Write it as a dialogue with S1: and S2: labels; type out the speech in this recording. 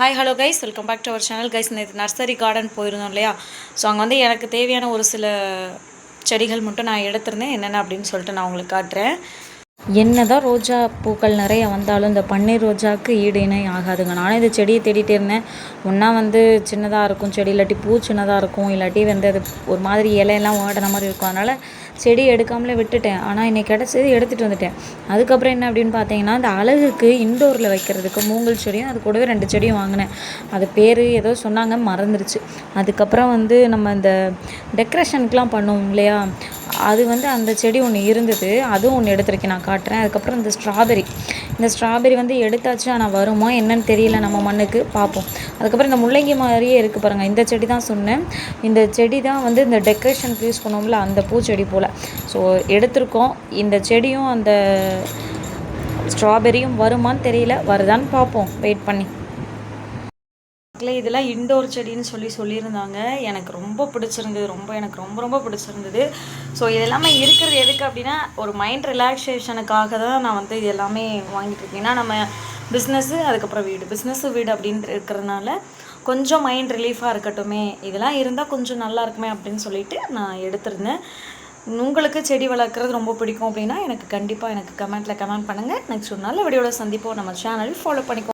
S1: Hi hello guys welcome back to our channel guys நேற்று nursery garden போயிருந்தோம் இல்லையா? So அங்கே வந்து எனக்கு தேவையான ஒரு சில செடிகள் மட்டும் நான் எடுத்திருந்தேன். என்னென்ன அப்படின்னு சொல்லிட்டு நான் உங்களுக்கு காட்டுறேன். என்னதான் ரோஜா பூக்கள் நிறைய வந்தாலும் இந்த பன்னீர் ரோஜாவுக்கு ஈடு இணை ஆகாதுங்க. நானும் இந்த செடியை தேடிட்டு இருந்தேன். ஒன்றா வந்து சின்னதாக இருக்கும் செடி இல்லாட்டி பூ சின்னதாக இருக்கும் இல்லாட்டி வந்து அது ஒரு மாதிரி இலையெல்லாம் வாடின மாதிரி இருக்கும். அதனால் செடி எடுக்காமலே விட்டுட்டேன். ஆனால் இன்னைக்கு கிடச்சது எடுத்துகிட்டு வந்துட்டேன். அதுக்கப்புறம் என்ன அப்படின்னு பார்த்தீங்கன்னா இந்த அழகுக்கு இன்டோரில் வைக்கிறதுக்கு மூங்கல் செடியும் அது கூடவே ரெண்டு செடியும் வாங்கினேன். அது பேர் ஏதோ சொன்னாங்க மறந்துருச்சு. அதுக்கப்புறம் வந்து நம்ம இந்த டெக்கரேஷனுக்குலாம் பண்ணுவோம் இல்லையா? அது வந்து அந்த செடி ஒன்று இருந்தது. அதுவும் ஒன்று எடுத்திருக்கேன் நான் காட்டுறேன். அதுக்கப்புறம் இந்த ஸ்ட்ராபெரி இந்த ஸ்ட்ராபெரி வந்து எடுத்தாச்சு ஆனால் வருமா என்னன்னு தெரியல நம்ம மண்ணுக்கு பார்ப்போம் அதுக்கப்புறம் இந்த முள்ளங்கி மாதிரியே இருக்குது பாருங்கள் இந்த செடி தான் சொன்னேன். இந்த செடி தான் வந்து இந்த டெக்கரேஷனுக்கு யூஸ் பண்ணுவோம்ல அந்த பூச்செடி போல். ஸோ எடுத்திருக்கோம். இந்த செடியும் அந்த ஸ்ட்ராபெரியும் வருமான்னு தெரியல வருதான்னு பார்ப்போம் வெயிட் பண்ணி. மக்களே இதெல்லாம் இண்டோர் செடின்னு சொல்லி சொல்லியிருந்தாங்க. எனக்கு ரொம்ப பிடிச்சிருந்தது. ரொம்ப எனக்கு ரொம்ப ரொம்ப பிடிச்சிருந்தது. ஸோ இது எல்லாமே இருக்கிறது எதுக்கு அப்படின்னா ஒரு மைண்ட் ரிலாக்ஸேஷனுக்காக தான் நான் வந்து இது எல்லாமே வாங்கிட்டு இருக்கேன். ஏன்னா நம்ம பிஸ்னஸ்ஸு அதுக்கப்புறம் வீடு. பிஸ்னஸ்ஸு வீடு அப்படின்ட்டு இருக்கிறதுனால கொஞ்சம் மைண்ட் ரிலீஃபாக இருக்கட்டுமே. இதெல்லாம் இருந்தால் கொஞ்சம் நல்லா இருக்குமே அப்படின்னு சொல்லிட்டு நான் எடுத்திருந்தேன். உங்களுக்கு செடி வளர்க்குறது ரொம்ப பிடிக்கும் அப்படின்னா எனக்கு கண்டிப்பாக எனக்கு கமெண்ட்டில் கமெண்ட் பண்ணுங்கள் நெக்ஸ்ட் ஒரு நல்ல வீடியோவில் சந்திப்போம். நம்ம சேனல் ஃபாலோ பண்ணிக்கோ